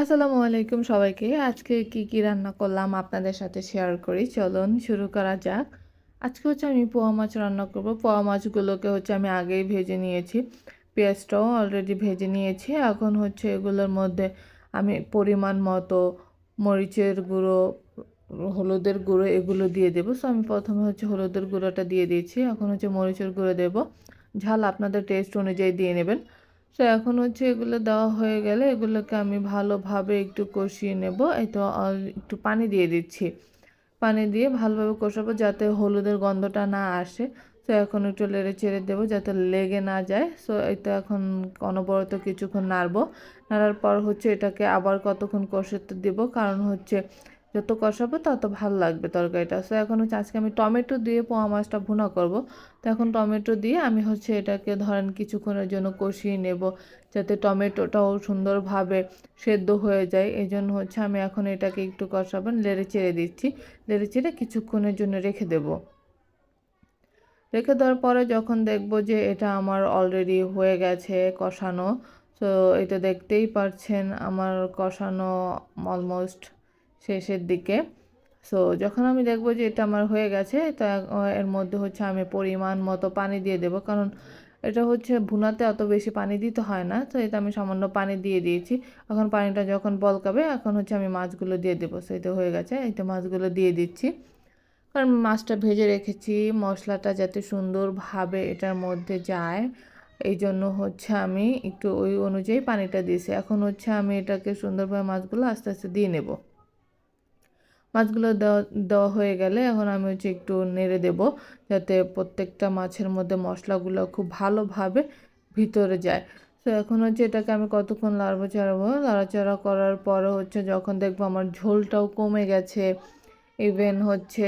আসসালামু আলাইকুম সবাইকে। আজকে কি কি রান্না করলাম আপনাদের সাথে শেয়ার করি। চলুন শুরু করা যাক। আজকে হচ্ছে আমি পোয়া মাছ রান্না করব। পোয়া মাছগুলোকে হচ্ছে আমি আগেই ভেজে নিয়েছি। পেঁয়াজটাও অলরেডি ভেজে নিয়েছি। এখন হচ্ছে এগুলোর মধ্যে আমি পরিমাণ মতো মরিচের গুঁড়ো, হলুদের গুঁড়ো এগুলো দিয়ে দেবো। সো আমি প্রথমে হচ্ছে হলুদের গুঁড়োটা দিয়ে দিয়েছি। এখন হচ্ছে মরিচের গুঁড়ো দেবো। ঝাল আপনাদের টেস্ট অনুযায়ী দিয়ে নেবেন। তো এখন হচ্ছে এগুলো দেওয়া হয়ে গেলে এগুলোকে আমি ভালোভাবে একটু কষিয়ে নেব। তো একটু পানি দিয়ে দিচ্ছি। পানি দিয়ে ভালোভাবে কষাবো যাতে হলুদের গন্ধটা না আসে। তো এখন একটু লেড়ে চেড়ে দেবো যাতে লেগে না যায়। সো এটা এখন অনবরত কিছুক্ষণ নাড়বো। নাড়ার পর হচ্ছে এটাকে আবার কতক্ষণ কষাতে দেবো? কারণ হচ্ছে যত কষাবো তত ভালো লাগবে তরকারিটা। সো এখন হচ্ছে আজকে আমি টমেটো দিয়ে পোয়া মাছটা ভুনা করব। তো এখন টমেটো দিয়ে আমি হচ্ছে এটাকে ধরেন কিছুক্ষণের জন্য কষিয়ে নেব যাতে টমেটোটাও সুন্দরভাবে সেদ্ধ হয়ে যায়। এই জন্য হচ্ছে আমি এখন এটাকে একটু কষাবেন লেড়ে চেড়ে দিচ্ছি। লেড়ে চেড়ে কিছুক্ষণের জন্য রেখে দেব। রেখে দেওয়ার পরে যখন দেখব যে এটা আমার অলরেডি হয়ে গেছে কষানো, তো এটা দেখতেই পারছেন আমার কষানো অলমোস্ট শেষের দিকে। সো যখন আমি দেখব যে এটা আমার হয়ে গেছে, তা এর মধ্যে হচ্ছে আমি পরিমাণ মতো পানি দিয়ে দেব। কারণ এটা হচ্ছে ভুনাতে অত বেশি পানি দিতে হয় না, তো এটা আমি সামান্য পানি দিয়ে দিয়েছি। এখন পানিটা যখন বলকাবে, এখন হচ্ছে আমি মাছগুলো দিয়ে দেবো। সেটা হয়ে গেছে এটা মাছগুলো দিয়ে দিচ্ছি। কারণ মাছটা ভেজে রেখেছি, মশলাটা যাতে সুন্দরভাবে এটার মধ্যে যায়, এই জন্য হচ্ছে আমি একটু ওই অনুযায়ী পানিটা দিয়েছি। এখন হচ্ছে আমি এটাকে সুন্দরভাবে মাছগুলো আস্তে আস্তে দিয়ে নেব। মাছগুলো দেওয়া দেওয়া হয়ে গেলে এখন আমি হচ্ছে একটু নেড়ে দেব যাতে প্রত্যেকটা মাছের মধ্যে মশলাগুলো খুব ভালোভাবে ভিতরে যায়। তো এখন হচ্ছে এটাকে আমি কতক্ষণ লাড়বো চাড়াবো? লাড়াচাড়া করার পরে হচ্ছে যখন দেখব আমার ঝোলটাও কমে গেছে ইভেন হচ্ছে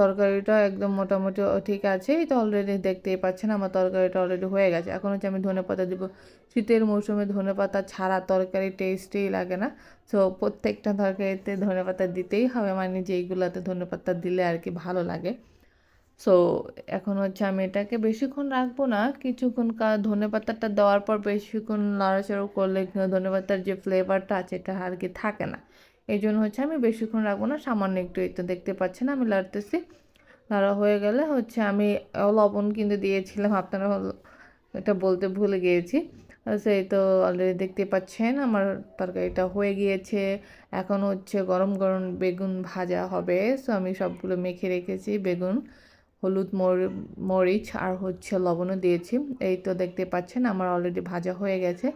তরকারিটা একদম মোটামুটি ঠিক আছে তো অলরেডি দেখতেই পাচ্ছেন আমার তরকারিটা অলরেডি হয়ে গেছে। এখন হচ্ছে আমি ধনে পাতা দিব। শীতের মৌসুমে ধনে পাতা ছাড়া তরকারি টেস্টেই লাগে না। সো প্রত্যেকটা তরকারিতে ধনে পাতা দিতেই হবে মানে যেইগুলোতে ধনে পাতা দিলে আর কি ভালো লাগে। সো এখন হচ্ছে আমি এটাকে বেশিক্ষণ রাখব না, কিছুক্ষণ ধনে পাতাটা দেওয়ার পর বেশিক্ষণ নাড়াচাড়া করলে ধনে পাতার যে ফ্লেভারটা আছে, এটা আর কি থাকে না। এই জন্য হচ্ছে আমি বেশিক্ষণ রাখব না, সামান্য একটু, এই তো দেখতে পাচ্ছেন আমি লাড়তেছি। লাড়া হয়ে গেলে হচ্ছে আমি লবণ কিন্তু দিয়েছিলাম, আপনারা এটা বলতে ভুলে গিয়েছি। সেই তো অলরেডি দেখতে পাচ্ছেন আমার তরকারিটা হয়ে গিয়েছে। এখন হচ্ছে গরম গরম বেগুন ভাজা হবে সো আমি সবগুলো মেখে রেখেছি, বেগুন, হলুদ মরিচ আর হচ্ছে লবণও দিয়েছি। এই তো দেখতে পাচ্ছেন আমার অলরেডি ভাজা হয়ে গেছে।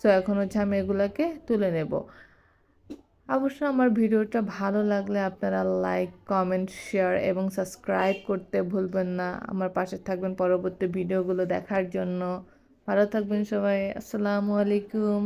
সো এখন হচ্ছে আমি এগুলোকে তুলে নেব। অবশ্য আমার ভিডিওটা ভালো লাগলে আপনারা লাইক কমেন্ট শেয়ার এবং সাবস্ক্রাইব করতে ভুলবেন না। আমার পাশে থাকবেন পরবর্তী ভিডিওগুলো দেখার জন্য। ভালো থাকবেন সবাই। আসসালামু আলাইকুম।